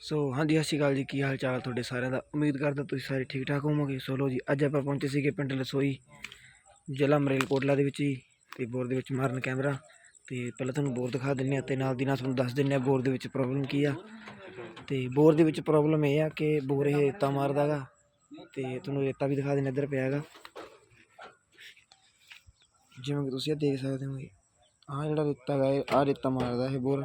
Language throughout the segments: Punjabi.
ਸੋ ਹਾਂਜੀ, ਸਤਿ ਸ਼੍ਰੀ ਅਕਾਲ ਜੀ। ਕੀ ਹਾਲ ਚਾਲ ਤੁਹਾਡੇ ਸਾਰਿਆਂ ਦਾ? ਉਮੀਦ ਕਰਦਾ ਤੁਸੀਂ ਸਾਰੇ ਠੀਕ ਠਾਕ ਹੋਵੋਗੇ। ਸੋ ਲੋ ਜੀ, ਅੱਜ ਆਪਾਂ ਪਹੁੰਚੇ ਸੀਗੇ ਪਿੰਡ ਲਸੋਈ, ਜ਼ਿਲ੍ਹਾ ਮਰੇਲਕੋਟਲਾ ਦੇ ਵਿੱਚ ਹੀ ਤੇ ਬੋਰ ਦੇ ਵਿੱਚ ਮਾਰਨ ਕੈਮਰਾ। ਤੇ ਪਹਿਲਾਂ ਤੁਹਾਨੂੰ ਬੋਰ ਦਿਖਾ ਦਿੰਨੇ ਆ ਤੇ ਨਾਲ ਦੀ ਨਾਲ ਤੁਹਾਨੂੰ ਦੱਸ ਦਿੰਨੇ ਆ ਬੋਰ ਦੇ ਵਿੱਚ ਪ੍ਰੋਬਲਮ ਕੀ ਆ। ਤੇ ਬੋਰ ਦੇ ਵਿੱਚ ਪ੍ਰੋਬਲਮ ਇਹ ਆ ਕਿ ਬੋਰ ਇਹ ਰੇਤਾ ਮਾਰਦਾਗਾ ਤੇ ਤੁਹਾਨੂੰ ਰੇਤਾ ਵੀ ਦਿਖਾ ਦਿੰਨੇ ਇੱਧਰ ਪਿਆ ਹੈਗਾ ਜਿਵੇਂ ਕਿ ਤੁਸੀਂ ਇਹ ਦੇਖ ਸਕਦੇ ਹੋਗੇ। ਆਹ ਜਿਹੜਾ ਰੇਤਾ ਹੈਗਾ ਆਹ ਰੇਤਾ ਮਾਰਦਾ ਇਹ ਬੋਰ।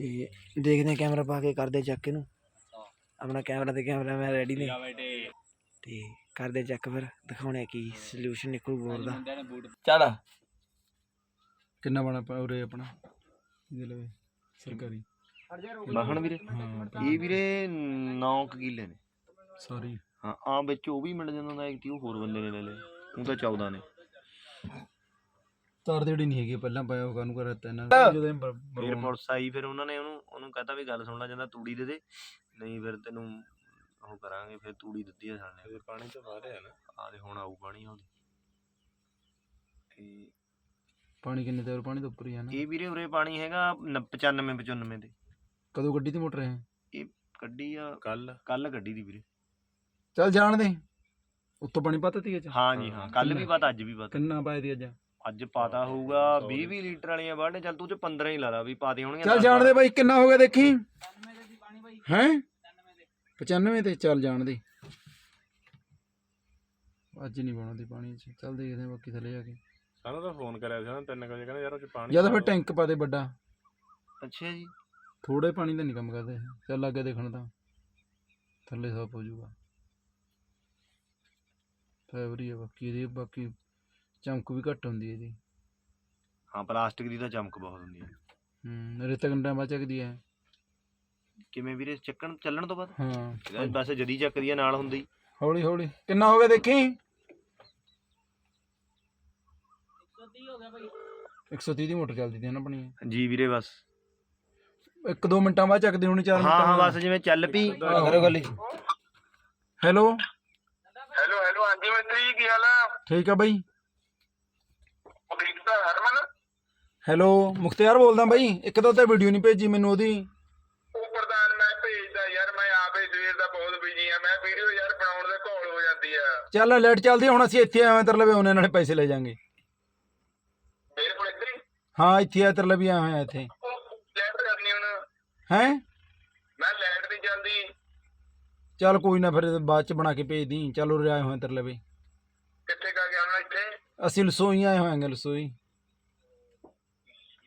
ਤੇ ਦੇਖਦੇ ਹਾਂ ਕੈਮਰਾ ਪਾ ਕੇ ਕਰਦੇ ਚੈੱਕ ਇਹਨੂੰ। ਆਪਣਾ ਕੈਮਰਾ ਤੇ ਕੈਮਰਾ ਮੈਂ ਰੈਡੀ ਨੇ। ਤੇ ਕਰਦੇ ਚੈੱਕ ਫਿਰ ਦਿਖਾਉਣੇ ਕੀ ਸੋਲੂਸ਼ਨ ਨਿਕਲੂ ਬੋਰ ਦਾ। ਚੱਲ। ਕਿੰਨਾ ਬਣਾ ਪਿਆ ਉਰੇ ਆਪਣਾ? ਇਹਦੇ ਲਵੇ ਸਰਕਾਰੀ। ਬਾਹਣ ਵੀਰੇ। ਇਹ ਵੀਰੇ 9 ਕਿੱਲੇ ਨੇ। ਸਾਰੀ ਹਾਂ ਆ ਵਿੱਚ ਉਹ ਵੀ ਮਿਲ ਜਾਂਦਾ ਹੁੰਦਾ ਇੱਕ ਉਹ ਹੋਰ ਬੰਦੇ ਨੇ ਲੈ ਲਏ। ਉਹ ਤਾਂ 14 ਨੇ। ਤਾਰ ਦੇੜੀ ਨਹੀਂ ਹੈਗੀ ਪਹਿਲਾਂ ਪਾਇਆ ਉਹ ਕਾਨੂੰ ਕਰਾ ਇਹਨਾਂ ਜਦੋਂ ਇਹ ਫਿਰ। ਪੁਲਿਸ ਆਈ ਫਿਰ ਉਹਨਾਂ ਨੇ ਉਹਨੂੰ ਉਹਨੂੰ ਕਹਤਾ ਵੀ ਗੱਲ ਸੁਣਨਾ ਜਾਂਦਾ ਤੂੜੀ ਦੇ ਦੇ ਨਹੀਂ ਫਿਰ ਤੈਨੂੰ ਉਹ ਕਰਾਂਗੇ ਫਿਰ ਤੂੜੀ ਦਿੱਤੀ ਆ ਸਾਨੇ ਪਾਣੀ ਤਾਂ ਵਾਰਿਆ ਨਾ। ਆ ਦੇ ਹੁਣ ਆਊ ਪਾਣੀ ਹੁਣ ਤੇ ਪਾਣੀ ਕਿੰਨੇ ਤੇ ਹੋਰ ਪਾਣੀ ਤੋਂ ਉੱਪਰ ਹੀ ਆ ਨਾ। ਇਹ ਵੀਰੇ ਉਰੇ ਪਾਣੀ ਹੈਗਾ 95 95 ਤੇ ਕਦੋਂ ਗੱਡੀ ਤੇ ਮੋਟਰ ਹੈ? ਇਹ ਕੱਢੀ ਆ ਕੱਲ। ਕੱਲ ਕੱਢੀ ਦੀ ਵੀਰੇ। ਚੱਲ ਜਾਣ ਦੇ। ਉੱਤੋਂ ਪਾਣੀ ਪਾਤਾ ਤੀ ਅੱਜ? ਹਾਂ ਜੀ ਹਾਂ। ਕੱਲ ਵੀ ਪਤਾ ਅੱਜ ਵੀ ਪਤਾ। ਕਿੰਨਾ ਪਾਇਆ ਤੀ ਅੱਜ? ਅੱਜ ਪਾਤਾ ਹੋਊਗਾ 20 20 ਲੀਟਰ ਵਾਲੀਆਂ ਬਾੜੇ ਚੱਲ ਤੂੰ ਚ 15 ਹੀ ਲਾ ਲਾ ਵੀ ਪਾਤੇ ਹੋਣਗੇ ਚੱਲ ਜਾਣ ਦੇ ਬਾਈ ਕਿੰਨਾ ਹੋ ਗਿਆ ਦੇਖੀ? ਹੈ? 95 ਤੇ ਚੱਲ ਜਾਣ ਦੇ। ਅੱਜ ਨਹੀਂ ਪਾਉਣਾ ਦੀ ਪਾਣੀ ਚ ਚੱਲ ਦੇਖਦੇ ਹਾਂ ਬਾਕੀ ਥੱਲੇ ਜਾ ਕੇ। ਸਾਨੂੰ ਤਾਂ ਫੋਨ ਕਰਿਆ ਸੀ ਨਾ ਤਿੰਨ ਕੁ ਵਜੇ ਕਹਿੰਦੇ ਯਾਰ ਉਹ ਚ ਪਾਣੀ ਜਾਂ ਤਾਂ ਫਿਰ ਟੈਂਕ ਪਾ ਦੇ ਵੱਡਾ। ਅੱਛਾ ਜੀ। ਥੋੜੇ ਪਾਣੀ ਦਾ ਨਹੀਂ ਕੰਮ ਕਰਦੇ। ਚੱਲ ਅੱਗੇ ਦੇਖਣ ਤਾਂ ਥੱਲੇ ਸਾਫ਼ ਹੋ ਜਾਊਗਾ। ਫੈਬਰੀ ਆ ਬਾਕੀ ਇਹਦੀ ਬਾਕੀ ਚਮਕ ਵੀ ਘੱਟ ਹੁੰਦੀ ਹੈ ਇਹਦੀ। ਹਾਂ ਪਲਾਸਟਿਕ ਦੀ ਤਾਂ ਚਮਕ ਬਹੁਤ ਹੁੰਦੀ ਹੈ। ਹੂੰ ਰੇਤਾ ਗੰਡਾ ਬਾ ਚੱਕਦੀ ਹੈ। ਕਿਵੇਂ ਵੀਰੇ? ਚੱਕਣ ਚੱਲਣ ਤੋਂ ਬਾਅਦ? ਹਾਂ। ਇਹਦਾ ਬਸ ਜਦੀ ਚੱਕਦੀ ਆ ਨਾਲ ਹੁੰਦੀ। ਹੌਲੀ ਹੌਲੀ। ਕਿੰਨਾ ਹੋ ਗਿਆ ਦੇਖੀ? 130 ਦੀ ਮੋਟਰ ਚੱਲਦੀ ਤੀ ਨਾ ਆਪਣੀ। ਜੀ ਵੀਰੇ ਬਸ। ਇੱਕ ਦੋ ਮਿੰਟਾਂ ਬਾਅਦ ਚੱਕਦੀ ਹੋਣੀ 4 ਹਾਂ ਹਾਂ ਬਸ ਜਿਵੇਂ ਚੱਲ ਪਈ। ਕਰੋ ਗੱਲ ਹੈਲੋ? ਹੈਲੋ ਹੈਲੋ ਹਾਂਜੀ ਮਿੱਤਰੀ ਜੀ ਕੀ ਹਾਲ ਆ? ਠੀਕ ਆ ਬਾਈ। ਠੀਕ ਤਾਂ ਹਰਮਨ? ਹੈਲੋ ਮੁਖਤਿਆਰ ਬੋਲਦਾ ਬਾਈ ਇੱਕ ਤਾਂ ਤੇ ਵੀਡੀਓ ਨਹੀਂ ਭੇਜੀ ਮੈਨੂੰ ਉਹਦੀ। ਉਹ ਪ੍ਰਧਾਨ ਮੈਂ ਭੇਜਦਾ ਯਾਰ ਮੈਂ ਆਪੇ ਸਵੇਰ ਦਾ ਬਹੁਤ ਬਿਜ਼ੀ ਆ। ਮੈਂ ਵੀਡੀਓ ਯਾਰ ਬਣਾਉਣ ਦੇ ਘੋਲ ਹੋ ਜਾਂਦੀ ਆ। ਚੱਲ ਲੈਟ ਚੱਲਦੀ ਹੁਣ ਅਸੀਂ ਇੱਥੇ ਆਏ ਤੇਰੇ ਲਵੇ ਉਹਨੇ ਨਾਲੇ ਪੈਸੇ ਲੈ ਜਾਾਂਗੇ। ਮੇਰੇ ਕੋਲ ਇੱਧਰ ਹੀ? ਹਾਂ ਇੱਥੇ ਆ ਤੇਰੇ ਲਵੇ ਆਏ ਹੋਏ ਆ ਇੱਥੇ ਲੈਟ ਕਰਨੀ ਹੁਣ। ਹੈ? ਮੈਂ ਲੈਟ ਨਹੀਂ ਜਾਂਦੀ। ਚੱਲ ਕੋਈ ਨਾ ਫਿਰ ਬਾਅਦ ਚ ਬਣਾ ਕੇ ਭੇਜ ਦੀ। ਚੱਲ ਉਰੇ ਆਏ ਹੋਏ ਆ ਤੇਰੇ ਲਵੇ। ਕਿੱਥੇ ਕਾ ਗਿਆ ਹੁਣ ਇੱਥੇ ਅਸੀਂ ਲਸੋਈ ਆਏ ਹੋਏ ਆਂਗੇ ਲਸੋਈ।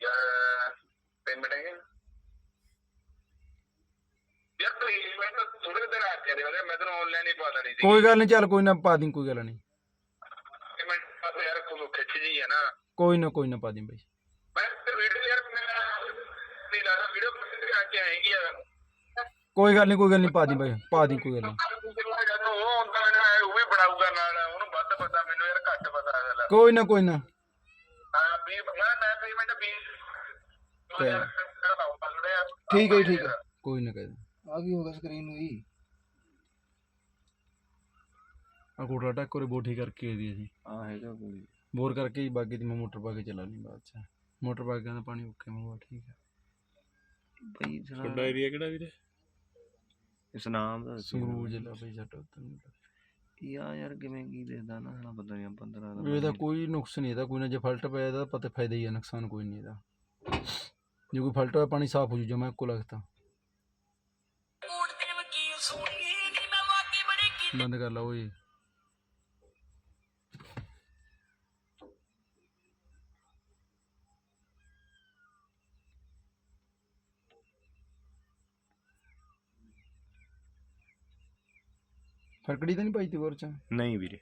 ਯਾਰ ਪੇਮੈਂਟ ਹੈ ਯਾਰ ਪਲੀਜ਼ ਮੈਂ ਤਾਂ ਥੋੜੇ ਦਿਨ ਆ ਕੇ ਦੇ ਮੈਂ ਤੈਨੂੰ ਆਨਲਾਈਨ ਹੀ ਪਾ ਦੇਣੀ ਸੀ। ਕੋਈ ਗੱਲ ਨਹੀਂ ਚੱਲ ਕੋਈ ਨਾ ਪਾ ਦੀ ਕੋਈ ਗੱਲ ਨਹੀਂ ਪੇਮੈਂਟ ਬਸ ਯਾਰ ਕੋਲ ਖਿੱਚ ਜੀ ਹੈ ਨਾ। ਕੋਈ ਨਾ ਕੋਈ ਨਾ ਪਾ ਦੀ ਬਾਈ। ਮੈਂ ਤੇ ਵੀਡੀਓ ਯਾਰ ਮੈਂ ਨਹੀਂ ਲਾ ਵੀਡੀਓ ਕਿੱਥੇ ਆ ਕੇ ਆਏਗੀ ਯਾਰ। ਕੋਈ ਗੱਲ ਨਹੀਂ ਕੋਈ ਗੱਲ ਨਹੀਂ ਪਾ ਦੀ ਬਾਈ ਪਾ ਦੀ ਕੋਈ ਗੱਲ ਨਹੀਂ ਗੱਲ ਕੋਈ ਨਾ ਕੋਈ ਨਾ। ਹਾਂ ਵੀ ਮੈਂ ਮੈਂ ਪੇਮੈਂਟ ਵੀ ਤੇ- ਠੀਕ ਹੈ ਜੀ, ਠੀਕ ਹੈ। ਕੋਈ ਨਾ ਕਹਿ ਆ ਕੀ ਹੋਗਾ ਸਕਰੀਨ ਨੂੰ ਹੀ ਆ ਕੋਟਾ ਟੱਕ ਕੋਰੇ ਬੋਠੀ ਕਰਕੇ ਇਹਦੀ ਅਸੀਂ। ਹਾਂ ਹੈਗਾ ਕੋਈ। ਬੋਰ ਕਰਕੇ ਹੀ ਬਾਕੀ ਦੀ ਮੈਂ ਮੋਟਰ ਪਾ ਕੇ ਚਲਾ ਲਈ ਬਾਅਦ ਚ। ਮੋਟਰ ਪਾ ਕੇ ਕਹਿੰਦਾ ਪਾਣੀ ਓਕੇ ਮੈਂ ਕਿਹਾ ਠੀਕ ਹੈ। ਬਈ ਤੁਹਾਡਾ ਏਰੀਆ ਕਿਹੜਾ ਵੀਰੇ? ਇਸ ਨਾਮ ਦਾ ਸੰਗਰੂਰ ਜ਼ਿਲ੍ਹਾ ਬਈ ਜੱਟ ਉੱਤਰ ਯਾ ਯਾਰ ਕਿਵੇਂ ਕੀ ਦੇਖਦਾ ਨਾ ਸਾਲਾ ਪਤਾ ਨਹੀਂ 15 ਦਾ ਇਹਦਾ ਕੋਈ ਨੁਕਸ ਨਹੀਂ ਇਹਦਾ ਕੋਈ ਨਾ ਜੇ ਫਲਟ ਪਿਆ ਇਹਦਾ ਪਤਾ ਫਾਇਦਾ ਹੀ ਹੈ ਨੁਕਸਾਨ ਕੋਈ ਨਹੀਂ ਇਹਦਾ। ਜੇ ਕੋਈ ਫਲਟ ਹੋਇਆ ਪਾਣੀ ਸਾਫ਼ ਹੋ ਜੂ ਜਮਾ ਇੱਕੋ ਲੱਗਦਾ ਬੰਦ ਕਰ ਲਾ ਓਏ। ਫਰਕੜੀ ਤਾਂ ਨਹੀਂ ਪਾਈ ਤੀ ਬੋਰ ਚ? ਨਹੀਂ ਵੀਰੇ।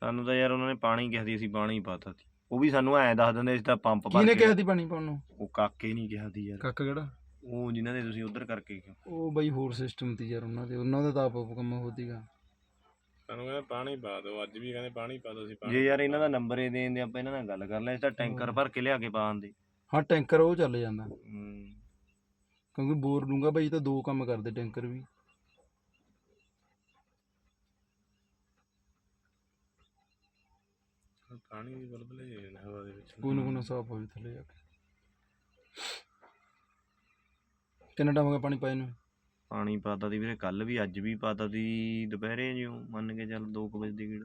ਸਾਨੂੰ ਤਾਂ ਯਾਰ ਉਹਨਾਂ ਨੇ ਪਾਣੀ ਕਿਹਾ ਸੀ ਅਸੀਂ ਪਾਣੀ ਪਾਤਾ ਸੀ। ਉਹ ਵੀ ਸਾਨੂੰ ਐਂ ਦੱਸ ਦਿੰਦੇ ਸੀ ਤਾਂ ਪੰਪ ਭਰ ਕਿਹਨੇ ਕੇ- ਕਿਹਾ ਤੀ ਪਾਣੀ ਪਾਉਣ ਨੂੰ? ਉਹ ਕਾਕੇ ਨਹੀਂ ਕਿਹਾ ਸੀ ਯਾਰ। ਕੱਕ ਕਿਹੜਾ? ਉਹ ਜਿਨ੍ਹਾਂ ਦੇ ਤੁਸੀਂ ਉਧਰ ਕਰਕੇ ਕਿਹਾ। ਉਹ ਬਈ ਹੋਰ ਸਿਸਟਮ ਤੀ ਯਾਰ ਉਹਨਾਂ ਦੇ ਉਹਨਾਂ ਦਾ ਤਾਂ ਆਪ ਕੰਮ ਹੋਤੀਗਾ ਸਾਨੂੰ ਕਹਿੰਦੇ ਪਾਣੀ ਪਾ ਦਿਓ ਅੱਜ ਵੀ ਕਹਿੰਦੇ ਪਾਣੀ ਪਾ ਦਿਓ ਅਸੀਂ ਪਾਣੀ ਜੇ ਯਾਰ ਇਹਨਾਂ ਦਾ ਨੰਬਰ ਇਹ ਦੇਣ ਦੇ ਆਪਾਂ ਇਹਨਾਂ ਨਾਲ ਗੱਲ ਕਰ ਲੈ ਇਸ ਤਾਂ ਟੈਂਕਰ ਭਰ ਕੇ ਲਿਆ ਕੇ ਪਾਉਂਦੇ ਹਾਂ ਟੈਂਕਰ ਉਹ ਚੱਲ ਜਾਂਦਾ। ਹੂੰ। ਕਿਉਂਕਿ ਬੋਰ ਲੂੰਗਾ ਬਈ ਤਾਂ ਦੋ ਕੰਮ ਕਰਦੇ ਟੈਂਕਰ ਵੀ। ਪਾਣੀ ਦੀ ਬਲਬਲੇ ਜਿਹੇ ਨੇ ਹਵਾ ਦੇ ਵਿੱਚ ਕੋਈ ਨਾ। ਕੋਈ ਨਾ ਸਾਫ਼ ਹੋ ਜੂ ਥੱਲੇ ਜਾ ਕੇ। ਕਿੰਨਾ ਟਾਈਮ ਹੋ ਗਿਆ ਪਾਣੀ ਪਾਏ ਨੂੰ? ਪਾਣੀ ਪਾਤਾ ਦੀ ਵੀਰੇ ਕੱਲ ਵੀ ਅੱਜ ਵੀ ਪਾਤਾ ਦੀ ਦੁਪਹਿਰੇ ਜਿਉਂ ਮੰਨ ਕੇ ਚੱਲ 2 ਵਜੇ ਦੀ ਗੇੜ।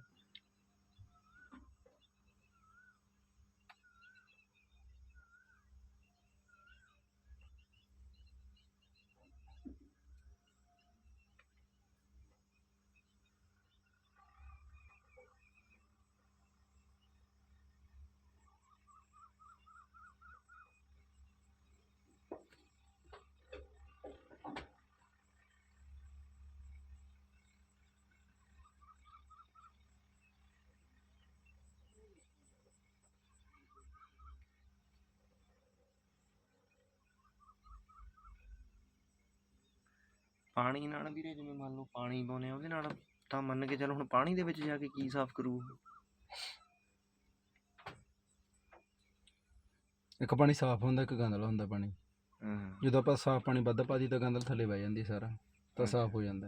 ਪਾਣੀ ਨਾਲ ਵੀਰੇ ਜਿਵੇਂ ਮੰਨ ਲਓ ਪਾਣੀ ਪਾਉਨੇ ਆ ਉਹਦੇ ਨਾਲ ਤਾਂ ਮੰਨ ਕੇ ਚੱਲ ਹੁਣ ਪਾਣੀ ਦੇ ਵਿੱਚ ਜਾ ਕੇ ਕੀ ਸਾਫ਼ ਕਰੂ? ਇੱਕ ਪਾਣੀ ਸਾਫ਼ ਹੁੰਦਾ ਇੱਕ ਗੰਦਲਾ ਹੁੰਦਾ ਪਾਣੀ ਹਾਂ ਜਦੋਂ ਆਪਾਂ ਸਾਫ਼ ਪਾਣੀ ਵੱਧ ਪਾ ਦੀ ਤਾਂ ਗੰਦਲ ਥੱਲੇ ਬਹਿ ਜਾਂਦੀ ਸਾਰਾ ਤਾਂ। ਸਾਫ਼ ਹੋ ਜਾਂਦਾ।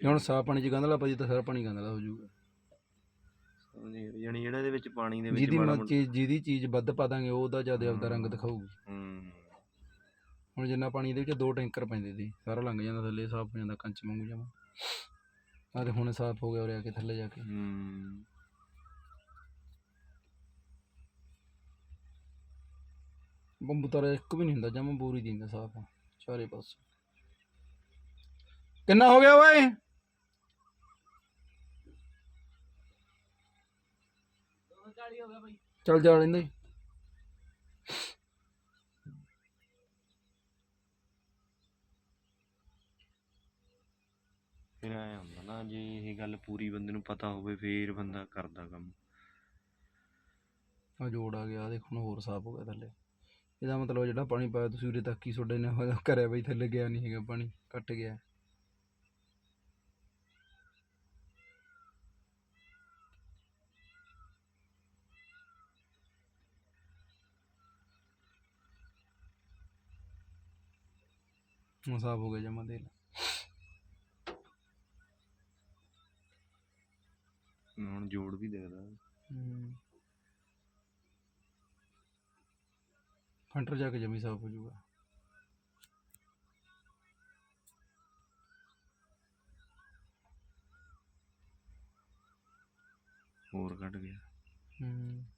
ਜੇ ਹੁਣ ਸਾਫ਼ ਪਾਣੀ 'ਚ ਗੰਦਲਾ ਪਾ ਦੀ ਤਾਂ ਸਾਰਾ ਪਾਣੀ ਗੰਦਲਾ ਹੋ ਜਾਊਗਾ ਯਾਨੀ ਜਿਹੜਾ ਇਹਦੇ ਵਿੱਚ ਪਾਣੀ ਦੇ ਵਿੱਚ ਜਿਹਦੀ ਜਿਹਦੀ ਚੀਜ਼ ਵੱਧ ਪਾ ਦਾਂਗੇ ਉਹਦਾ ਜ਼ਿਆਦਾ ਆਪਦਾ ਰੰਗ। ਦਿਖਾਊਗੀ ਹੂੰ ਹੁਣ ਜਿੰਨਾ ਪਾਣੀ ਦੇ ਵਿੱਚ ਦੋ ਟੈਂਕਰ ਪੈਂਦੇ ਸੀ ਸਾਰਾ ਲੰਘ ਜਾਂਦਾ ਥੱਲੇ ਸਾਫ਼ ਹੋ ਜਾਂਦਾ ਕੰਚ ਵਾਂਗੂ ਜਮਾ। ਆ ਤੇ ਹੁਣ ਸਾਫ਼ ਹੋ ਗਿਆ ਉਰੇ ਆ ਕੇ ਥੱਲੇ ਜਾ ਕੇ। ਹੂੰ। ਬੰਬੂ ਤਾਰਾ ਇੱਕ ਵੀ ਨਹੀਂ ਹੁੰਦਾ ਜਮਾ ਬੂਰੀ ਦਿੰਦਾ ਸਾਫ਼। ਚਾਰੇ ਪਾਸੇ। ਕਿੰਨਾ ਹੋ ਗਿਆ ਓਏ? ਚੱਲ ਜਾ ਲੈਂਦੇ। ਫਿਰ ਐ ਹੁੰਦਾ ਨਾ ਜੇ ਇਹ ਗੱਲ ਪੂਰੀ ਬੰਦੇ ਨੂੰ ਪਤਾ ਹੋਵੇ, ਫੇਰ ਬੰਦਾ ਕਰਦਾ ਕੰਮ। ਆ ਜੋੜ ਆ ਗਿਆ, ਆਹ ਹੁਣ ਹੋਰ ਸਾਫ਼ ਹੋ ਗਿਆ ਥੱਲੇ। ਇਹਦਾ ਮਤਲਬ ਜਿਹੜਾ ਪਾਣੀ ਪਾਇਆ ਤੁਸੀਂ ਉਰੇ ਤੱਕ ਹੀ ਤੁਹਾਡੇ ਨੇ ਉਹ ਕਰਿਆ ਬਈ ਥੱਲੇ ਗਿਆ ਨਹੀਂ ਹੈਗਾ ਪਾਣੀ ਘਟ ਗਿਆ। ਸਾਫ਼ ਹੋ ਗਿਆ ਜਮਾ ਦੇ ਹੁਣ ਜੋੜ ਵੀ ਦਿਖਦਾ। ਫੰਟਰ ਜਾ ਕੇ ਜਮੀ ਸਾਫ਼ ਹੋ ਜਾਊਗਾ। ਹੋਰ ਕੱਢ ਗਿਆ। ਹੂੰ।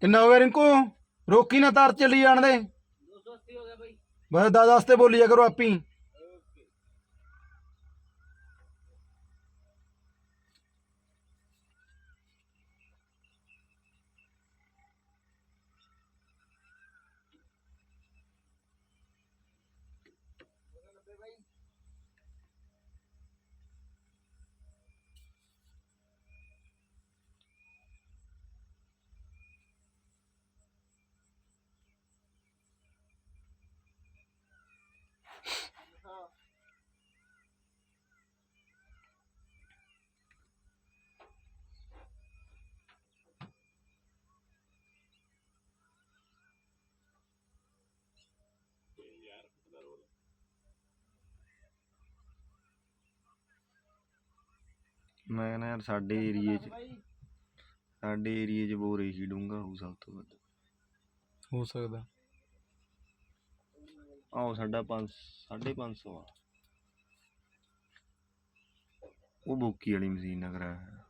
ਕਿੰਨਾ ਹੋ ਗਿਆ ਰਿੰਕੂ? ਰੋਕੀ ਨਾ ਤਾਰ ਚੱਲੀ ਜਾਣ ਦੇ। 280 ਹੋ ਗਿਆ ਬਾਈ। ਬਸ 10 10 ਤੇ ਬੋਲੀ ਜਾ ਕਰੋ ਆਪੀ। ਮੈਂ ਕਹਿੰਦਾ ਯਾਰ ਸਾਡੇ ਏਰੀਏ 'ਚ ਸਾਡੇ ਏਰੀਏ 'ਚ ਬੋਰ ਇਹੀ ਡੂੰਘਾ ਹੋਊ ਸਭ ਤੋਂ ਵੱਧ। ਹੋ ਸਕਦਾ। ਆਓ ਸਾਡਾ 5 550 ਆ। ਉਹ ਬੋਕੀ ਵਾਲੀ ਮਸ਼ੀਨ ਨਾਲ ਕਰਾਇਆ ਹੋਇਆ।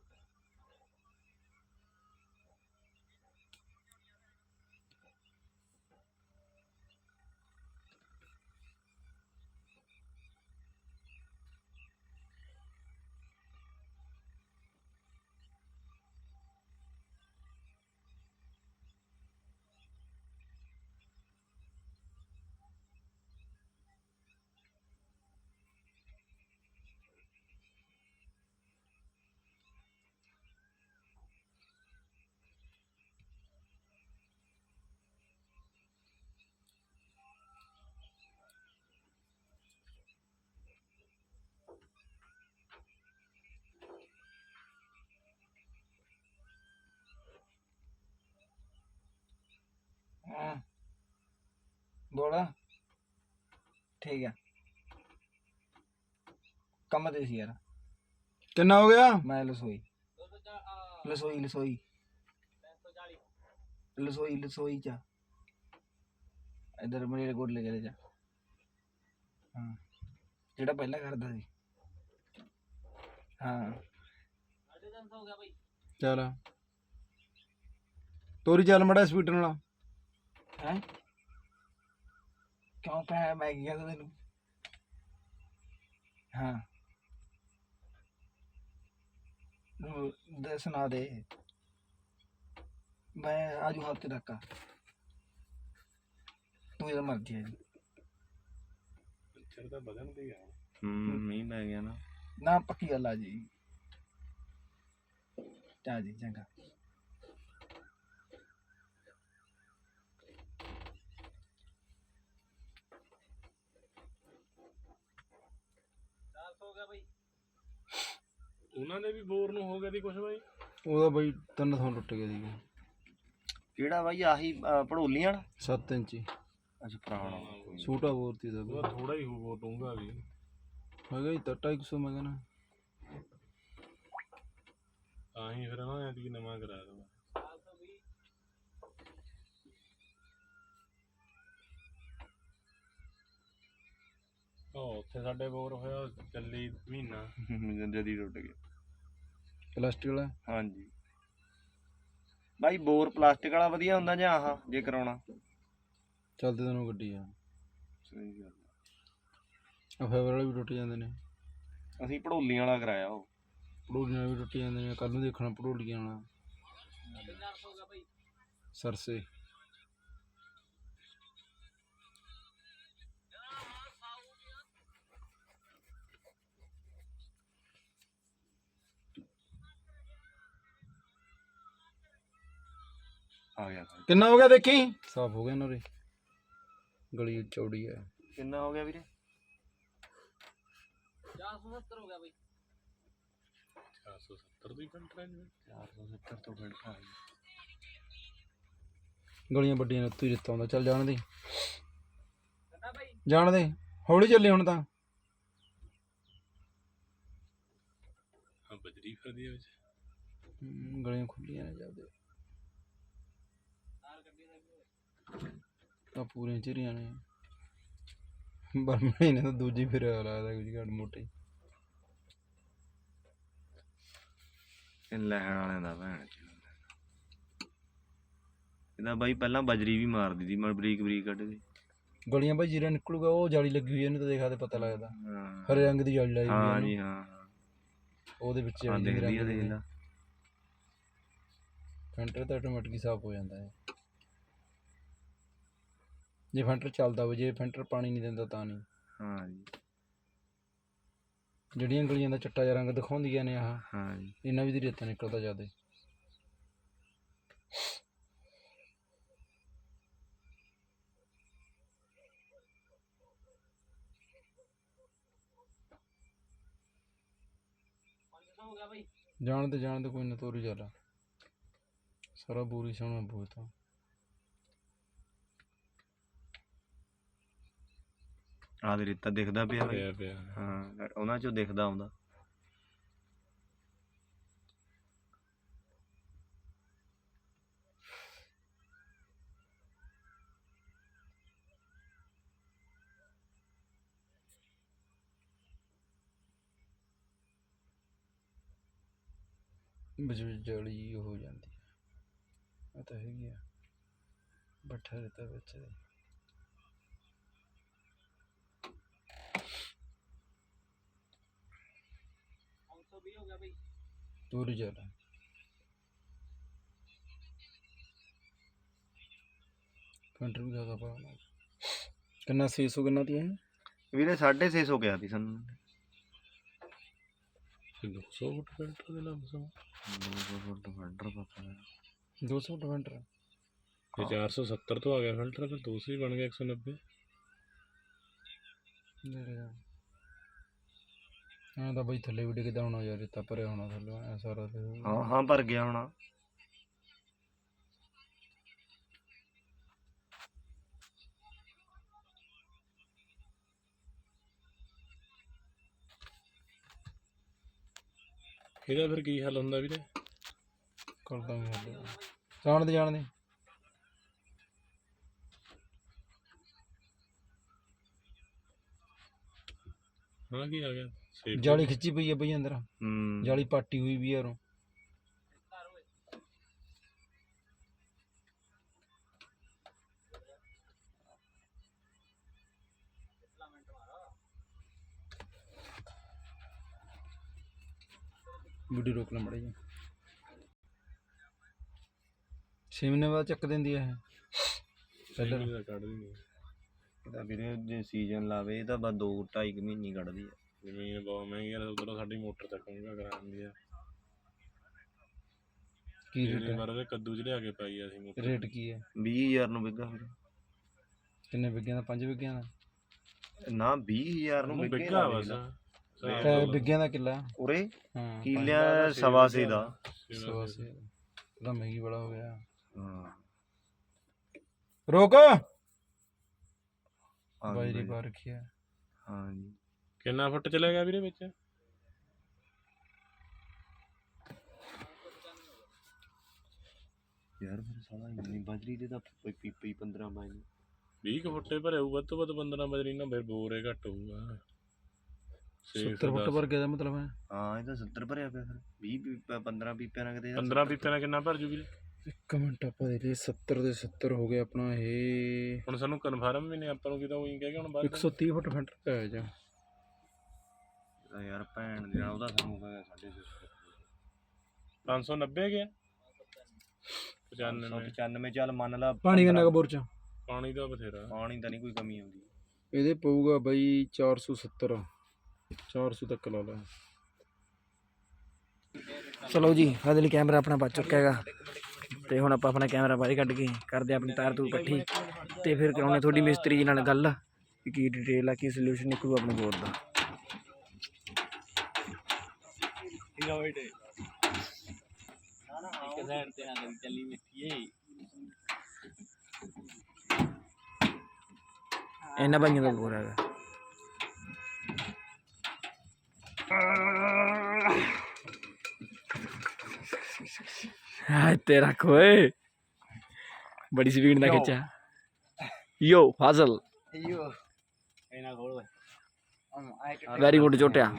ਹਾਂ ਬੋਲਾ ਠੀਕ ਹੈ। ਕੰਮ ਤੇ ਸੀ ਯਾਰ। ਕਿੰਨਾ ਹੋ ਗਿਆ? ਮੈਂ ਲਸੋਈ। ਲਸੋਈ ਲਸੋਈ। ਲਸੋਈ ਲਸੋਈ ਚ। ਇਧਰ ਮੇਰੇ ਕੋਲ ਲੈ ਚਲੇ ਜਾ। ਹਾਂ। ਜਿਹੜਾ ਪਹਿਲਾਂ ਕਰਦਾ ਸੀ। ਹਾਂ। ਚੱਲ। ਤੋਰੀ ਚੱਲ ਮੜਾ ਸਪੀਡ ਨਾਲ। ਹੈ? ਕਿਉਂ ਪੈ ਮੈਂ ਕੀ ਕਹਿੰਦਾ ਤੈਨੂੰ ਹਾਂ। ਨੂੰ ਦੇ ਸੁਣਾ ਦੇ। ਮੈਂ ਆਜੂ ਹਫ਼ਤੇ ਤੱਕ ਆ। ਤੂੰ ਇਹਦਾ ਮਰਜ਼ੀ ਹੈ ਜੀ। ਮੱਛਰ ਤਾਂ ਵਧਣ ਦੀ ਆ। ਹੂੰ ਮੀਂਹ ਪੈ ਗਿਆ ਨਾ। ਨਾ ਪੱਕੀ ਗੱਲ ਆ ਜੀ। ਚਾ ਜੀ ਚੰਗਾ। ਉਹਨਾਂ ਦੇ ਵੀ ਬੋਰ ਨੂੰ ਹੋ ਗਿਆ ਦੀ ਕੁਛ ਬਾਈ? ਉਹਦਾ ਬਈ ਤਿੰਨ ਥਾਂ ਟੁੱਟ ਗਿਆ ਸੀਗਾ। ਕਿਹੜਾ ਬਾਈ ਆਹੀ ਵਾਲਾ? 7 ਇੰਚੀ। ਅੱਛਾ ਪੁਰਾਣਾ। ਛੋਟਾ ਬੋਰ ਤੀ ਦਾ ਉਹਦਾ ਥੋੜਾ ਹੀ ਹੋਊ ਡੂੰਗਾ ਵੀ। ਹੈਗਾ ਹੀ ਤਾਂ 250 ਮੈਂ ਕਹਿੰਦਾ। ਤਾਂ ਹੀ ਫਿਰ ਨਾ ਐਤਕੀ ਨਵਾਂ ਕਰਾ ਦਵਾ ਉਹ ਉੱਥੇ ਸਾਡੇ ਬੋਰ ਹੋਇਆ ਚੱਲੀ ਮਹੀਨਾ। ਜਦੀ ਟੁੱਟ ਗਿਆ। ਪਲਾਸਟਿਕ ਵਾਲਾ? ਹਾਂਜੀ। ਬਾਈ ਬੋਰ ਪਲਾਸਟਿਕ ਵਾਲਾ ਵਧੀਆ ਹੁੰਦਾ ਜਾਂ ਆਹ ਜੇ ਕਰਾਉਣਾ? ਚੱਲਦੇ ਤੈਨੂੰ ਗੱਡੀ ਆ। ਸਹੀ ਗੱਲ ਆ। ਫਾਈਬਰ ਵਾਲੇ ਵੀ ਟੁੱਟ ਜਾਂਦੇ ਨੇ। ਅਸੀਂ ਭੜੋਲੀਆਂ ਵਾਲਾ ਕਰਾਇਆ ਉਹ। ਪੜੋਲੀਆਂ ਵੀ ਟੁੱਟ ਜਾਂਦੇ ਨੇ ਕੱਲ ਨੂੰ ਦੇਖਣਾ ਪੜੋਲੀਆਂ ਵਾਲਾ। ਸਰਸੇ। ਆ ਗਿਆ ਬਾਈ। ਕਿੰਨਾ ਹੋ ਗਿਆ ਦੇਖੀ? ਸਾਫ਼ ਹੋ ਗਿਆ ਨਾ ਰੇ ਗਲੀ ਚੌੜੀ ਹੈ ਕਿੰਨਾ ਹੋ ਗਿਆ ਵੀਰੇ? 470 ਦੀ ਕੰਟਰ ਹੈ 470 ਤੋਂ ਬੈਠਾ ਗਲੀਆਂ ਵੱਡੀਆਂ ਨੇ ਉੱਤੋਂ ਹੀ ਚੱਲ ਜਾਣ ਦੇ। ਜਾਣ ਦੇ। ਹੌਲੀ ਚੱਲੇ ਹੁਣ ਤਾਂ। ਹਾਂ ਬਜਰੀ ਫਿਰਦੀ ਹੈ ਵਿੱਚ। ਗਲੀਆਂ ਖੁੱਲੀਆਂ ਨੇ ਜਾਂਦੇ ਤਾਂ ਪੂਰੀਆਂ ਚਿਰੀਆਂ ਨੇ। ਬਰਮਣੀ ਨੇ ਤਾਂ ਦੂਜੀ ਫਿਰ ਲੱਗਦਾ ਕੁਝ ਘੜ ਮੋਟੀ। ਇਹ ਲੈਣ ਵਾਲਿਆਂ ਦਾ ਭੈਣ ਚੋਦ। ਇਹਦਾ ਬਾਈ ਪਹਿਲਾਂ ਬਜਰੀ ਵੀ ਮਾਰਦੀ ਸੀ ਮੈਂ ਬਰੀਕ ਬਰੀਕ ਕੱਢ ਕੇ। ਗਲੀਆਂ ਭਾਈ ਜੀਰਾ ਨਿਕਲੂਗਾ ਉਹ ਜਾਲੀ ਲੱਗੀ ਹੋਈ ਇਹਨੂੰ ਤਾਂ ਦੇਖਾ ਤੇ ਪਤਾ ਲੱਗਦਾ। ਹਾਂ। ਹਰੇ ਰੰਗ ਦੀ ਜਾਲੀ ਲਾਈ ਹੋਈ ਹੈ ਹਾਂ ਇਹਨੂੰ। ਜੀ ਹਾਂ ਹਾਂ। ਉਹਦੇ ਵਿੱਚ ਹਾਂ ਦੇਖਦੀ ਆ ਦੇਖ ਦੀ ਲਾ। ਫੈਂਟਰ ਤਾਂ ਆਟੋਮੈਟਿਕ ਹੀ ਸਾਫ਼ ਹੋ ਜਾਂਦਾ ਹੈ। ਜੇ ਫੈਂਟਰ ਚੱਲਦਾ ਹੋਵੇ ਜੇ ਫੈਂਟਰ ਪਾਣੀ ਨਹੀਂ ਦਿੰਦਾ ਤਾਂ ਨਹੀਂ। ਹਾਂ ਜੀ। ਜਿਹੜੀਆਂ ਗਲੀਆਂ ਦਾ ਚਿੱਟਾ ਜਿਹਾ ਰੰਗ ਦਿਖਾਉਂਦੀਆਂ ਨੇ ਆਹ ਹਾਂ ਜੀ। ਇਹਨਾਂ ਵੀ ਦੀ ਰੇਤਾ ਨਿਕਲਦਾ ਜ਼ਿਆਦਾ। ਜਾਣ ਤੇ ਜਾਣ ਤੇ ਕੋਈ ਨਾ ਤੋਰੀ ਚੱਲ। ਸਾਰਾ ਬੂਰੀ ਸੋਹਣਾ ਬਹੁਤ ਆ ਦੇ ਰੇਤਾ ਦਿਖਦਾ ਪਿਆ ਬਾਈ। ਪਿਆ ਪਿਆ ਹਾਂ। ਉਹਨਾਂ ਚੋਂ ਦਿਖਦਾ ਆਉਂਦਾ। ਹੋ ਜਾਂਦੀ ਹੈ। ਆ ਤਾਂ ਹੈਗੀ ਆ। ਬੱਠਾ ਰੇਤਾ ਵਿੱਚ। ਚੱਲ ਕੰਟਰ ਵੀ ਜ਼ਿਆਦਾ ਪਾਉਣਾ ਕਿੰਨਾ 600 ਕਿੰਨਾ ਦੀ ਹੈ ਵੀਰੇ 650 ਕਿਹਾ ਸੀ ਸਾਨੂੰ। ਫਿਰ 200 ਫੁੱਟ ਫਿਲਟਰ ਦੇ ਲੱਗ ਸੋ 200 ਫੁੱਟ ਫੰਡਰ ਪਤਾ ਨਹੀਂ 200 ਡਿਵੈਂਟਰ ਤੇ 470 ਤੋਂ ਆ ਗਿਆ ਫਿਲਟਰ ਫਿਰ 200 ਹੀ ਬਣ ਗਿਆ 190 ਹਾਂ ਤਾਂ ਬਈ ਥੱਲੇ ਵੀ ਡਿੱਗਦਾ ਹੋਣਾ ਯਾਰ ਰੇਤਾ ਭਰਿਆ ਹੋਣਾ ਥੱਲੇ ਐ ਸਾਰਾ ਤੇ। ਹਾਂ ਹਾਂ ਭਰ ਗਿਆ ਹੋਣਾ। ਇਹਦਾ ਫਿਰ ਕੀ ਹੱਲ ਹੁੰਦਾ ਵੀਰੇ? ਕਰ ਦਾਂਗੇ ਹੱਲ। ਜਾਣ ਦੇ ਜਾਣ ਦੇ। ਹਾਂ ਕੀ ਆ ਗਿਆ? ਜਾਲੀ ਖਿੱਚੀ ਪਈ ਹੈ ਬਈ ਅੰਦਰ। ਹੂੰ। ਜਾਲੀ ਪਾਟੀ ਹੋਈ ਵੀ ਯਾਰੋਂ ਵੀਡੀਓ ਰੋਕ ਲੈ ਮੜਾ ਜੀ ਛੇ ਮਹੀਨੇ ਬਾਅਦ ਚੱਕ ਦਿੰਦੀ ਹੈ ਇਹ। ਪਹਿਲਾਂ। ਦਾ ਕੱਢ ਦਿੰਦੇ ਇਹਦਾ ਵੀਰੇ ਜੇ ਸੀਜ਼ਨ ਲਾਵੇ ਇਹ ਤਾਂ ਬਸ 2 2.5 ਮਹੀਨੇ ਕੱਢਦੀ ਆ ਜ਼ਮੀਨ ਬਹੁਤ ਮਹਿੰਗੀ ਆ ਉਧਰੋਂ ਸਾਡੀ ਮੋਟਰ ਚੱਕੂਗਾ ਕਰਾਉਂਦੀ ਆ। ਕੀ ਪਿਛਲੀ ਰੇਟ ਵਾਰ ਉਹਦੇ ਕੱਦੂ ਚ ਲਿਆ ਕੇ ਪਾਈ ਆ ਅਸੀਂ ਮੋਟਰ। ਰੇਟ ਕੀ ਹੈ? 20000 ਨੂੰ ਵਿਗਾ ਕਿੰਨੇ ਵਿਗਿਆਂ ਦਾ ਪੰਜ ਵਿਗਿਆਂ ਦਾ ਨਾ 20000 ਨੂੰ ਵਿਗੇ ਬਿੱਗਾ ਬਸ ਤੇ। ਵਿਗਿਆਂ ਦਾ ਕਿੱਲਾ? ਉਰੇ? ਹਾਂ ਕਿੱਲਿਆਂ ਸਵਾ ਸੇ ਦਾ। ਸਵਾ ਸੇ ਉਹਦਾ ਮਹਿੰਗੀ ਬੜਾ ਹੋ ਗਿਆ। ਹਾਂ। ਰੋਕ! ਹਾਂਜੀ ਬਾਈ ਦੀ ਬਾਈ। ਪਾ ਰੱਖੀ ਹੈ ਹਾਂ ਜੀ। ਕਿੰਨਾ ਫੁੱਟ ਚਲੇ ਗਿਆ ਵੀਰੇ ਵਿੱਚ? ਯਾਰ ਫਿਰ ਸਾਲਾ ਇੰਨੀ ਬਜਰੀ ਦੇ ਤਾਂ ਪਈ 15 ਬਾਈ 20 ਕੁ ਫੁੱਟੇ ਭਰੇ ਹੋਊ ਵੱਧ ਤੋਂ ਵੱਧ 15 ਬਜਰੀ ਨਾ ਫਿਰ ਬੋਰੇ ਘੱਟ ਹੋਊਗਾ। 70 ਫੁੱਟ ਵਰਗੇ ਦਾ ਮਤਲਬ ਹੈ। ਹਾਂ ਇਹ ਤਾਂ 70 ਭਰਿਆ ਪਿਆ ਫਿਰ। 20 ਪੀਪਾ 15 ਪੀਪਿਆਂ ਨਾਲ ਕਿਤੇ। 15 ਪੀਪੇ ਨਾਲ ਕਿੰਨਾ ਭਰ ਜੂ ਵੀਰੇ ਇੱਕ ਮਿੰਟ ਆਪਾਂ ਦੇ ਲਈ 70 ਦੇ 70 ਹੋ ਗਏ ਆਪਣਾ ਇਹ ਹੁਣ ਸਾਨੂੰ ਕਨਫਰਮ ਵੀ ਨਹੀਂ ਆਪਾਂ ਨੂੰ ਕਿਤਾ ਉਹੀ ਕਹਿ ਕੇ ਹੁਣ ਬਾਅਦ 130 ਫੁੱਟ ਫੈਂਟਰ ਪੈ ਜਾ ਯਾਰ ਭੈਣ ਦੇ ਨਾਲ ਉਹਦਾ ਸਾਨੂੰ ਕਹਿੰਦਾ ਸਾਡੇ 590 ਗਿਆ। 95 95 ਚੱਲ ਮੰਨ ਲਾ ਪਾਣੀ ਕਿੰਨਾ ਕੁ ਬੋਰ ਚ ਪਾਣੀ ਦਾ ਬਥੇਰਾ। ਪਾਣੀ ਤਾਂ ਨਹੀਂ ਕੋਈ ਕਮੀ ਆਉਂਦੀ। ਇਹਦੇ ਪਊਗਾ ਬਈ 470 400 ਤੱਕ ਲਾ ਲਾ। ਚਲੋ ਜੀ ਫਾਈਨਲੀ ਕੈਮਰਾ ਆਪਣਾ ਬਚ ਚੁੱਕਾ ਹੈਗਾ। ਤੇ ਹੁਣ ਆਪਾਂ ਆਪਣਾ ਕੈਮਰਾ ਬਾਹਰ ਕੱਢ ਕੇ ਕਰਦੇ ਆਪਣੀ ਤਾਰ ਤੂਰ ਇਕੱਠੀ ਤੇ ਫਿਰ ਕਰਾਉਣੇ ਤੁਹਾਡੀ ਮਿਸਤਰੀ ਜੀ ਨਾਲ ਗੱਲ ਕਿ ਕੀ ਡਿਟੇਲ ਆ ਕੀ ਸੋਲੂਸ਼ਨ ਨਿਕਲੂ ਆਪਣੇ ਬੋਰਡ ਦਾ। ਇਹਨਾਂ ਭਾਈਆਂ ਦਾ ਬੋਰ ਹੈਗਾ। ਹਾਂ ਤੇਰਾ ਕੋਏ ਬੜੀ ਸਪੀਡ ਨਾਲ ਖਿੱਚਿਆ। ਯੋ ਫਾਜ਼ਲ। ਵੈਰੀ ਗੁੱਡ ਚੋਟਿਆ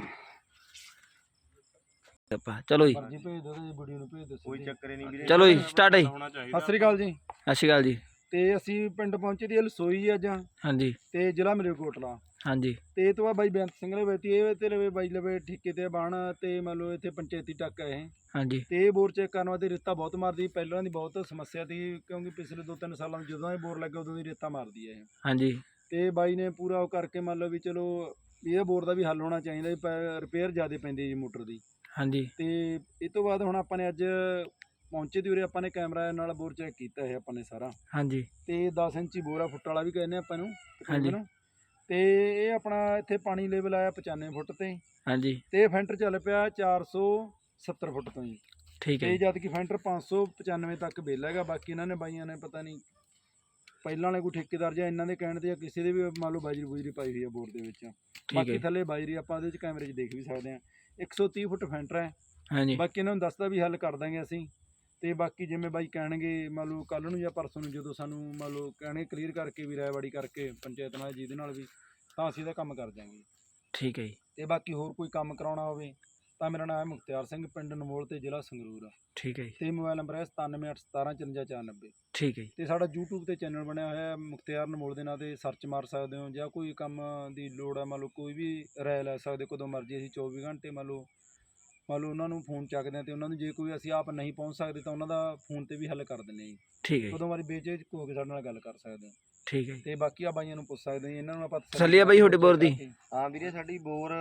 ਆਪਾਂ। ਚਲੋ ਜੀ। ਜੀ ਭੇਜ ਦੋ ਜੀ ਵੀਡੀਓ ਨੂੰ ਭੇਜ ਦੋ ਕੋਈ ਚੱਕਰ ਹੀ ਨਹੀਂ ਵੀਰੇ। ਚਲੋ ਜੀ ਸਟਾਰਟ ਹੈ ਹੋਣਾ ਚਾਹੀਦਾ। ਸਤਿ ਸ੍ਰੀ ਅਕਾਲ ਜੀ। ਸਤਿ ਸ਼੍ਰੀ ਅਕਾਲ ਜੀ। ਤੇ ਅਸੀਂ ਪਿੰਡ ਪਹੁੰਚੇ ਦੀ ਲਸੋਈ ਅੱਜ। ਹਾਂਜੀ। ਤੇ ਜ਼ਿਲ੍ਹਾ ਮਲੇਰਕੋਟਲਾ। ਹਾਂਜੀ। ਤੇ ਇਹ ਤੋਂ ਬਾਅਦ ਬਾਈ ਬੇਅੰਤ ਸਿੰਘ ਲਵੇ ਤੀ ਇਹ ਤੇ ਲਵੇ ਬਾਈ ਲਵੇ ਠੇਕੇ ਤੇ ਬਾਣ ਤੇ ਮੰਨ ਲਓ ਇੱਥੇ ਪੰਚਾਇਤੀ ਟੱਕ ਹੈ ਇਹ। ਹਾਂਜੀ। ਤੇ ਇਹ ਬੋਰ ਚੈੱਕ ਕਰਨ ਵਾਸਤੇ ਰੇਤਾ ਬਹੁਤ ਮਾਰਦੀ ਪਹਿਲਾਂ ਦੀ ਬਹੁਤ ਸਮੱਸਿਆ ਸੀ ਕਿਉਂਕਿ ਪਿਛਲੇ 2-3 ਸਾਲਾਂ ਵਿੱਚ ਜਦੋਂ ਇਹ ਬੋਰ ਲੱਗਾ ਉਦੋਂ ਦੀ ਰੇਤਾ ਮਾਰਦੀ ਹੈ ਇਹ। ਹਾਂਜੀ। ਤੇ ਬਾਈ ਨੇ ਪੂਰਾ ਉਹ ਕਰਕੇ ਮੰਨ ਲਓ ਵੀ ਚਲੋ ਵੀ ਇਹ ਬੋਰ ਦਾ ਵੀ ਹੱਲ ਹੋਣਾ ਚਾਹੀਦਾ ਵੀ ਰਿਪੇਅਰ ਜ਼ਿਆਦਾ ਪੈਂਦੀ ਹੈ ਜੀ ਮੋਟਰ ਦੀ। ਹਾਂਜੀ। ਤੇ ਇਹ ਤੋਂ ਬਾਅਦ ਹੁਣ ਆਪਾਂ ਨੇ ਅੱਜ ਪਹੁੰਚੇ ਦੀ ਉਰੇ ਆਪਾਂ ਨੇ ਕੈਮਰਾ ਨਾਲ ਬੋਰ ਚੈੱਕ ਕੀਤਾ ਹੈ ਆਪਾਂ ਨੇ ਸਾਰਾ। ਹਾਂਜੀ। ਤੇ 10 ਇੰਚੀ ਬੋਰ ਆ ਫੁੱਟ ਵਾਲਾ ਵੀ ਕਹਿੰਦੇ ਆਪਾਂ ਨੂੰ ਹਾਂਜੀ। ਤੇ ਇਹ ਆਪਣਾ ਇੱਥੇ ਪਾਣੀ ਲੈਵਲ ਆਇਆ 95 ਫੁੱਟ ਤੇ। ਹਾਂਜੀ। ਤੇ ਫੈਂਟਰ ਚੱਲ ਪਿਆ 470 ਫੁੱਟ ਤੋਂ ਜੀ। ਠੀਕ ਹੈ ਤੇ ਜਦ ਕਿ ਫੈਂਟਰ 595 ਤੱਕ ਬਿੱਲ ਹੈਗਾ ਬਾਕੀ ਇਹਨਾਂ ਨੇ ਬਾਈਆਂ ਨੇ ਪਤਾ ਨਹੀਂ ਪਹਿਲਾਂ ਵਾਲੇ ਕੋਈ ਠੇਕੇਦਾਰ ਜਾਂ ਇਹਨਾਂ ਦੇ ਕਹਿਣ ਤੇ ਜਾਂ ਕਿਸੇ ਦੇ ਵੀ ਮੰਨ ਲਓ ਬਾਜਰੀ ਬੁਜਰੀ ਪਾਈ ਹੋਈ ਹੈ ਬੋਰ ਦੇ ਵਿੱਚ। ਬਾਕੀ ਥੱਲੇ ਬਾਜਰੀ ਆਪਾਂ ਉਹਦੇ ਵਿੱਚ ਕੈਮਰੇ 'ਚ ਦੇਖ ਵੀ ਸਕਦੇ ਹਾਂ। 130 ਫੁੱਟ ਫੈਂਟਰ ਹੈ। ਹਾਂਜੀ। ਬਾਕੀ ਇਹਨਾਂ ਨੂੰ ਦੱਸਦਾ ਵੀ ਹੱਲ ਕਰ ਦਾਂਗੇ ਅਸੀਂ। ਤੇ ਬਾਕੀ ਜਿਵੇਂ ਬਾਈ ਕਹਿਣਗੇ ਮੰਨ ਲਓ ਕੱਲ ਨੂੰ ਜਾਂ ਪਰਸੋਂ ਨੂੰ ਜਦੋਂ ਸਾਨੂੰ ਮੰਨ ਲਓ ਕਹਿਣਗੇ ਕਲੀਅਰ ਕਰਕੇ ਵੀ ਰਾਇਵਾੜੀ ਕਰਕੇ ਪੰਚਾਇਤ ਨਾਲ ਜਿਹਦੇ ਨਾਲ ਵੀ ਤਾਂ ਅਸੀਂ ਇਹਦਾ ਕੰਮ ਕਰ ਦਿਆਂਗੇ। ਠੀਕ ਹੈ ਜੀ। ਤੇ ਬਾਕੀ ਹੋਰ ਕੋਈ ਕੰਮ ਕਰਾਉਣਾ ਹੋਵੇ ਤਾਂ ਮੇਰਾ ਨਾਮ ਹੈ ਮੁਖਤਿਆਰ ਸਿੰਘ ਪਿੰਡ ਨਮੋਲ ਤੇ ਜ਼ਿਲ੍ਹਾ ਸੰਗਰੂਰ। ਆ ਠੀਕ ਹੈ ਜੀ। ਤੇ ਮੋਬਾਈਲ ਨੰਬਰ ਹੈ 9781175490 ਠੀਕ ਹੈ ਜੀ। ਤੇ ਸਾਡਾ YouTube ਤੇ ਚੈਨਲ ਬਣਿਆ ਹੋਇਆ ਹੈ ਮੁਖਤਿਆਰ ਨਮੋਲ ਦੇ ਨਾਂ ਤੇ ਸਰਚ ਮਾਰ ਸਕਦੇ ਹੋ ਜਾਂ ਕੋਈ ਕੰਮ ਦੀ ਲੋੜ ਹੈ ਮੰਨ ਲਓ ਕੋਈ ਵੀ ਰਾਏ ਲੈ ਸਕਦੇ ਕਦੋਂ ਮਰਜ਼ੀ ਅਸੀਂ 24 ਘੰਟੇ ਮੰਨ ਲਓ ਮੰਨ ਲਓ ਉਹਨਾਂ ਨੂੰ ਫੋਨ ਚੱਕਦੇ ਹਾਂ ਤੇ ਉਹਨਾਂ ਨੂੰ ਜੇ ਕੋਈ ਅਸੀਂ ਆਪ ਨਹੀਂ ਪਹੁੰਚ ਸਕਦੇ ਤਾਂ ਉਹਨਾਂ ਦਾ ਫੋਨ ਤੇ ਵੀ ਹੱਲ ਕਰ ਦਿੰਦੇ ਹਾਂ ਜੀ। ਠੀਕ ਹੈ ਜੀ, ਉਦੋਂ ਵਾਰੀ ਬੇਚੇਜ ਹੋ ਕੇ ਸਾਡੇ ਨਾਲ ਗੱਲ ਕਰ ਸਕਦੇ ਹੋ। ਠੀਕ ਹੈ ਜੀ। ਤੇ ਬਾਕੀ ਆ ਬਾਈਆਂ ਨੂੰ ਪੁੱਛ ਸਕਦੇ ਹਾਂ ਜੀ, ਇਹਨਾਂ ਨੂੰ ਆਪਾਂ ਤਸੱਲੀ ਆ ਬਾਈ ਤੁਹਾਡੇ ਬੋਰ ਦੀ? ਹਾਂ ਵੀਰੇ ਸਾਡੀ ਬੋਰ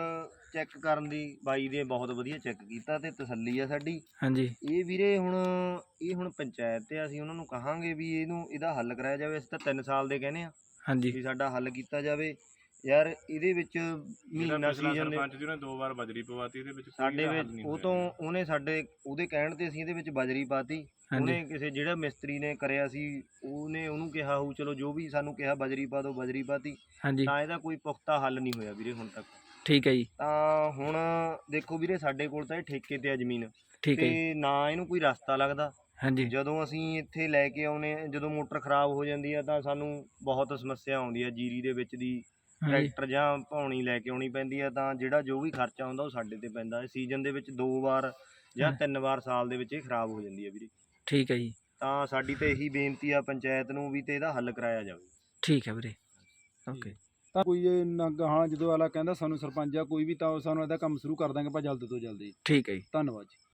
ਚੈੱਕ ਕਰਨ ਦੀ ਬਾਈ ਦੇ ਬਹੁਤ ਵਧੀਆ ਚੈੱਕ ਕੀਤਾ ਤੇ ਤਸੱਲੀ ਆ ਸਾਡੀ। ਹਾਂਜੀ। ਇਹ ਵੀਰੇ ਹੁਣ ਇਹ ਹੁਣ ਪੰਚਾਇਤ ਤੇ ਅਸੀਂ ਉਹਨਾਂ ਨੂੰ ਕਹਾਂਗੇ ਵੀ ਇਹਨੂੰ ਇਹਦਾ ਹੱਲ ਕਰਾਇਆ ਜਾਵੇ। ਅਸੀਂ ਤਾਂ 3 ਸਾਲ ਦੇ ਕਹਿੰਦੇ ਆ ਹਾਂਜੀ। ਵੀ ਸਾਡਾ ਹੱਲ ਕੀਤਾ ਜਾਵੇ। ਯਾਰ ਇਹਦੇ ਵਿੱਚ ਮਹੀਨਾ ਸੀਜ਼ਨ ਦੇ ਸਰਪੰਚ ਜੀ ਨੇ ਦੋ ਵਾਰ ਬਜਰੀ ਪਵਾਤੀ ਇਹਦੇ ਵਿੱਚ ਕੋਈ ਸਾਡੇ ਹੱਲ ਵਿੱਚ ਨਹੀਂ ਉਹ ਹੋਇਆ। ਤੋਂ ਉਹਨੇ ਸਾਡੇ ਉਹਦੇ ਕਹਿਣ ਤੇ ਅਸੀਂ ਇਹਦੇ ਵਿੱਚ ਬਜਰੀ ਪਾਤੀ। ਉਹਨੇ ਕਿਸੇ ਜਿਹੜਾ ਮਿਸਤਰੀ ਨੇ ਕਰਿਆ ਸੀ ਉਹਨੇ ਉਹਨੂੰ ਕਿਹਾ ਹੋਊ ਚਲੋ ਜੋ ਵੀ ਸਾਨੂੰ ਕਿਹਾ ਬਜਰੀ ਪਾ ਦਿਓ ਬਜਰੀ ਪਾਤੀ। ਹਾਂਜੀ। ਤਾਂ ਇਹਦਾ ਕੋਈ ਪੁਖਤਾ ਹੱਲ ਨਹੀਂ ਹੋਇਆ ਵੀਰੇ ਹੁਣ ਤੱਕ। ਠੀਕ ਹੈ ਜੀ। ਤਾਂ ਹੁਣ ਦੇਖੋ ਵੀਰੇ ਸਾਡੇ ਕੋਲ ਤਾਂ ਇਹ ਠੇਕੇ ਤੇ ਆ ਜ਼ਮੀਨ। ਠੀਕ ਹੈ ਜੀ। ਤੇ ਨਾ ਇਹਨੂੰ ਕੋਈ ਰਸਤਾ ਲੱਗਦਾ। ਹਾਂਜੀ। ਜਦੋਂ ਅਸੀਂ ਇੱਥੇ ਲੈ ਕੇ ਆਉਨੇ ਜਦੋਂ ਮੋਟਰ ਖਰਾਬ ਹੋ ਜਾਂਦੀ ਆ ਤਾਂ ਸਾਨੂੰ ਬਹੁਤ ਸਮੱਸਿਆ ਆਉਂਦੀ ਆ ਜੀਰੀ ਦੇ ਵਿੱਚ ਦੀ। ਟਰੈਕਟਰ ਜਾਂ ਪਾਉਣੀ ਲੈ ਕੇ ਆਉਣੀ ਪੈਂਦੀ ਆ ਤਾਂ ਜਿਹੜਾ ਜੋ ਵੀ ਖਰਚਾ ਆਉਂਦਾ ਉਹ ਸਾਡੇ ਤੇ ਪੈਂਦਾ ਸੀਜ਼ਨ ਦੇ ਵਿੱਚ ਦੋ ਵਾਰ ਜਾਂ ਹਾਂ। ਤਿੰਨ ਵਾਰ ਸਾਲ ਦੇ ਵਿੱਚ ਇਹ ਖਰਾਬ ਹੋ ਜਾਂਦੀ ਆ ਵੀਰੇ। ਠੀਕ ਹੈ ਜੀ। ਤਾਂ ਸਾਡੀ ਤਾਂ ਇਹੀ ਬੇਨਤੀ ਆ ਪੰਚਾਇਤ ਨੂੰ ਵੀ ਤੇ ਇਹਦਾ ਹੱਲ ਕਰਾਇਆ ਜਾਵੇ। ਠੀਕ ਹੈ ਵੀਰੇ। ਓਕੇ। ਤਾਂ ਕੋਈ ਗਾਹਾਂ ਜਦੋਂ ਆਲਾ ਕਹਿੰਦਾ ਸਾਨੂੰ ਸਰਪੰਚ ਆ ਕੋਈ ਵੀ ਤਾਂ ਸਾਨੂੰ ਇਹਦਾ ਕੰਮ ਸ਼ੁਰੂ ਕਰ ਦਾਂਗੇ ਆਪਾਂ ਜਲਦ ਤੋਂ ਜਲਦੀ ਠੀਕ ਹੈ ਜੀ। ਧੰਨਵਾਦ ਜੀ।